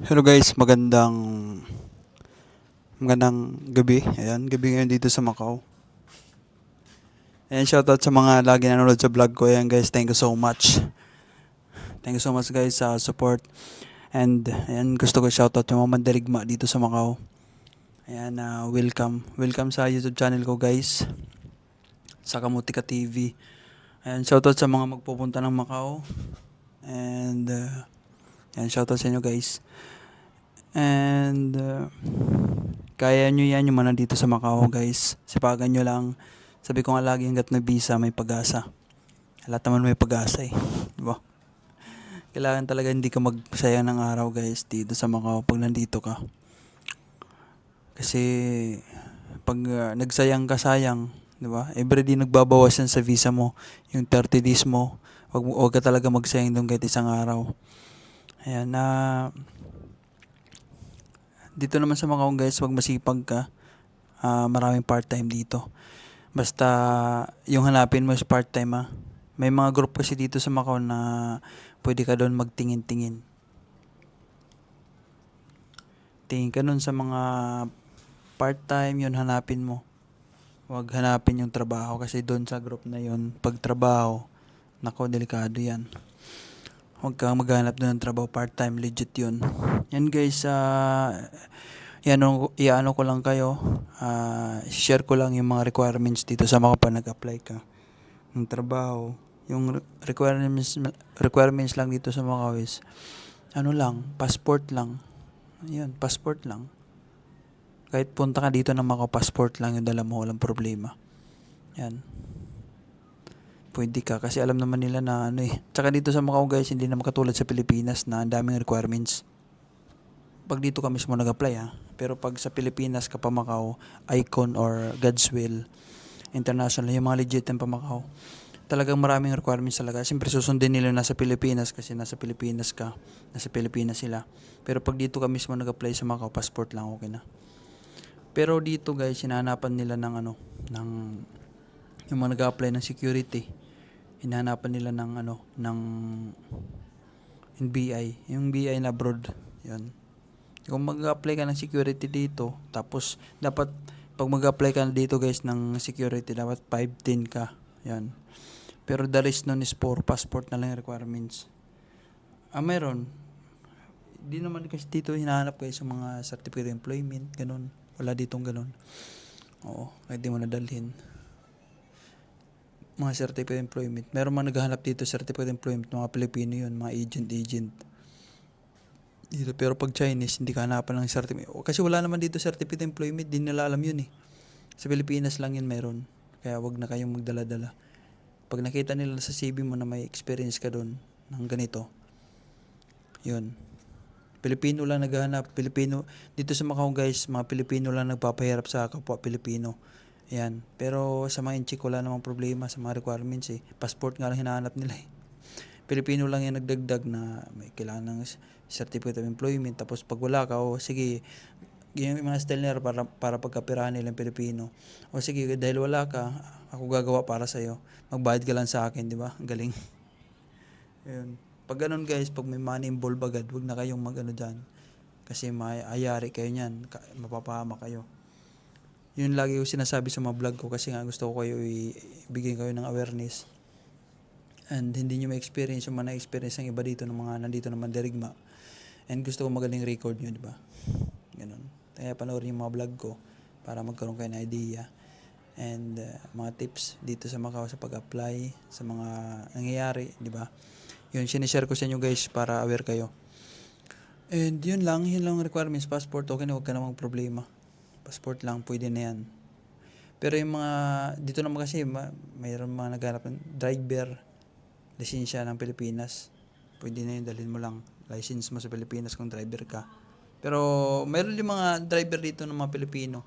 Hello guys, magandang magandang gabi. Ayan, gabi ngayon dito sa Macau. Ayan, shoutout sa mga lagi nanonood sa vlog ko. Ayan guys, thank you so much. Thank you so much guys sa support. And ayan, gusto ko shoutout yung mga mandirigma dito sa Macau. Ayan, ah, welcome. Welcome sa YouTube channel ko guys. Sa Kamutika TV. Ayan, shoutout sa mga magpupunta ng Macau. And uh, Yan, shoutout sa inyo guys. And uh, kaya nyo yan yung mga nandito sa Macau guys. Sipagan nyo lang. Sabi ko nga lagi hanggat may visa, may pag-asa. Lahat naman may pag-asa eh. Di ba? Kailangan talaga hindi ka magsayang ng araw guys dito sa Macau pag nandito ka. Kasi pag uh, nagsayang ka sayang, di ba? Everyday nagbabawas yan sa visa mo. Yung 30 days mo, wag, wag ka talaga magsayang doon kahit isang araw. Ayan na dito naman sa Macau guys, wag masipag ka. Ah, maraming part-time dito. Basta yung hanapin mo is part-time ah. May mga group kasi dito sa Macau na pwede ka doon magtingin-tingin. Tingin ka doon sa mga part-time, yun hanapin mo. Wag hanapin yung trabaho kasi doon sa group na yun, pag trabaho, nako delikado yan. Huwag kang maghanap doon ng trabaho part-time, legit yun. Yan guys, ah yan, iano ko lang kayo, ah share ko lang yung mga requirements dito sa mga pa nag-apply ka ng trabaho. Yung re- requirements, requirements lang dito sa mga is, ano lang, passport lang. Yan, passport lang. Kahit punta ka dito ng mga passport lang yung dala mo, walang problema. Yan pwede ka kasi alam naman nila na ano eh. Tsaka dito sa Macau guys, hindi naman katulad sa Pilipinas na ang daming requirements. Pag dito ka mismo nag-apply ha. Pero pag sa Pilipinas ka pa Macau, Icon or God's Will International, yung mga legit yung pa Macau, talagang maraming requirements talaga. Siyempre susundin nila na sa Pilipinas kasi nasa Pilipinas ka, nasa Pilipinas sila. Pero pag dito ka mismo nag-apply sa Macau, passport lang okay na. Pero dito guys, hinahanapan nila ng ano, ng yung mga nag-apply ng security hinahanapan nila ng ano ng NBI yung BI na abroad yun. Kung mag-apply ka ng security dito tapos dapat pag mag-apply ka dito guys ng security dapat 510 ka yan pero the rest nun is for passport na lang requirements. Ah meron. Di naman kasi dito hinahanap guys yung mga certificate of employment ganun. Wala ditong ganun. Oo kahit di mo nadalhin mga certificate of employment. Meron mga naghahanap dito certificate of employment, mga Pilipino yun, mga agent-agent. Dito, pero pag Chinese, hindi ka hanapan ng certificate. Kasi wala naman dito certificate of employment, di nila alam yun eh. Sa Pilipinas lang yun meron. Kaya wag na kayong magdala-dala. Pag nakita nila sa CV mo na may experience ka doon ng ganito, yun. Pilipino lang naghahanap. Pilipino, dito sa Macau guys, mga Pilipino lang nagpapahirap sa kapwa Pilipino. Ayan. Pero sa mga inchik, wala namang problema sa mga requirements eh. Passport nga lang hinahanap nila eh. Pilipino lang yung nagdagdag na may kailangan ng certificate of employment. Tapos pag wala ka, o sige, yung mga style para, para pagkapirahan nilang Pilipino. O sige, dahil wala ka, ako gagawa para sa'yo. Magbayad ka lang sa akin, di ba? Ang Galing. Ayun. Pag ganun guys, pag may money involved agad, huwag na kayong mag-ano dyan. Kasi may ayari kayo niyan, mapapahama kayo yun lagi ko sinasabi sa mga vlog ko kasi nga gusto ko kayo ibigay kayo ng awareness. And hindi nyo ma-experience yung mga na-experience ng iba dito ng mga nandito ng Mandirigma. And gusto ko magaling record nyo di ba? Ganun. Kaya panoorin yung mga vlog ko para magkaroon kayo ng idea and uh, mga tips dito sa Macau sa pag-apply sa mga nangyayari di ba? Yun sinishare ko sa inyo guys para aware kayo. And yun lang yun lang ang requirements passport na huwag ka namang problema passport lang, pwede na yan. Pero yung mga, dito naman kasi, ma, mayroon mga naghanap ng driver, lisensya ng Pilipinas. Pwede na yun, dalhin mo lang. License mo sa Pilipinas kung driver ka. Pero, mayroon yung mga driver dito ng mga Pilipino.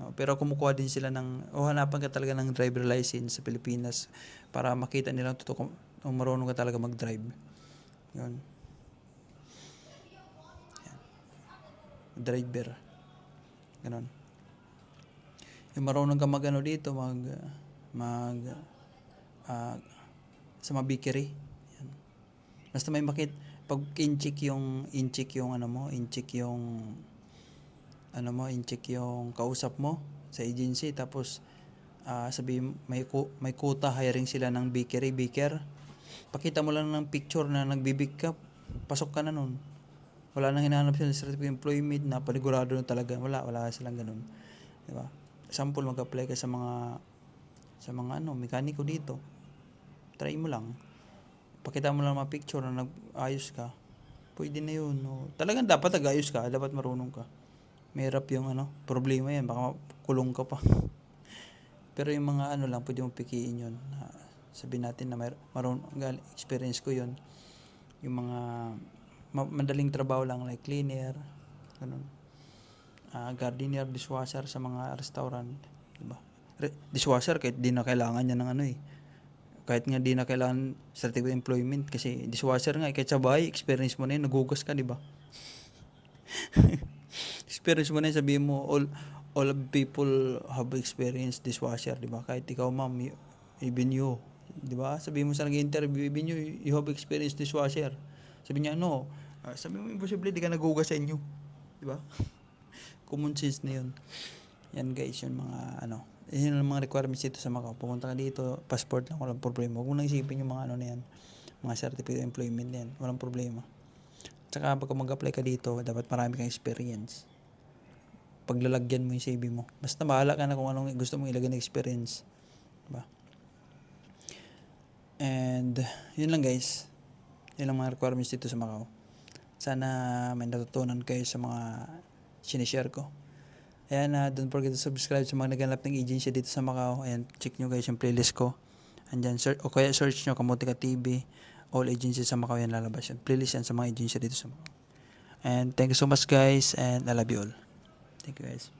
No, pero kumukuha din sila ng, o hanapan ka talaga ng driver license sa Pilipinas para makita nilang totoo kung marunong ka talaga mag-drive. Yun. Yan. Driver. Ganon. Yung marunong ka magano dito, mag, mag, ah, sa mga bakery. Yan. Basta may makit, pag in-check yung in-check yung ano mo, in-check yung ano mo, in-check yung kausap mo sa agency tapos ah sabi may may quota hiring sila ng bakery baker. Pakita mo lang ng picture na nagbibig ka, pasok ka na nun. Wala nang hinahanap sila certificate employment na panigurado na talaga. Wala, wala silang ganun. Di ba? Sample, mag-apply ka sa mga sa mga ano, mekaniko dito. Try mo lang. Pakita mo lang mga picture na nag-ayos ka. Pwede na yun. No? Talagang dapat nag-ayos ka. Dapat marunong ka. Mahirap yung ano, problema yan. Baka kulong ka pa. Pero yung mga ano lang, pwede mo pikiin yun. Sabihin natin na may marunong, experience ko yun. Yung mga madaling trabaho lang like cleaner, ganun. Ah, gardener, dishwasher sa mga restaurant, diba? Re- dishwasher kahit di na kailangan niya ng ano eh. Kahit nga di na kailangan certificate employment kasi dishwasher nga eh, kahit sa bahay, experience mo na yun, nagugas ka, di ba? experience mo na yun, sabihin mo, all, all of people have experience dishwasher, di ba? Kahit ikaw, ma'am, even you, di ba? Sabihin mo sa nag-interview, even you, you have experience dishwasher. Sabi niya, no. Ah, sabi mo, imposible, di ka nagugas sa inyo. Di ba? Common sense na yun. Yan guys, yung mga ano. Yun ang mga requirements dito sa Macau. Pumunta ka dito, passport lang, walang problema. Huwag mo nang isipin yung mga ano na yan. Mga certificate of employment na yan. Walang problema. Tsaka pag mag-apply ka dito, dapat marami kang experience. Paglalagyan mo yung CV mo. Basta bahala ka na kung anong gusto mong ilagay na experience. Diba? And, yun lang guys. Yun lang mga requirements dito sa Macau. Sana may natutunan kayo sa mga sinishare ko. Ayan, uh, don't forget to subscribe sa mga naghanap ng agency dito sa Macau. Ayan, check nyo guys yung playlist ko. Andyan, search, o kaya search nyo Kamutika TV. All agencies sa Macau yan lalabas yan. Playlist yan sa mga agency dito sa Macau. And thank you so much guys and I love you all. Thank you guys.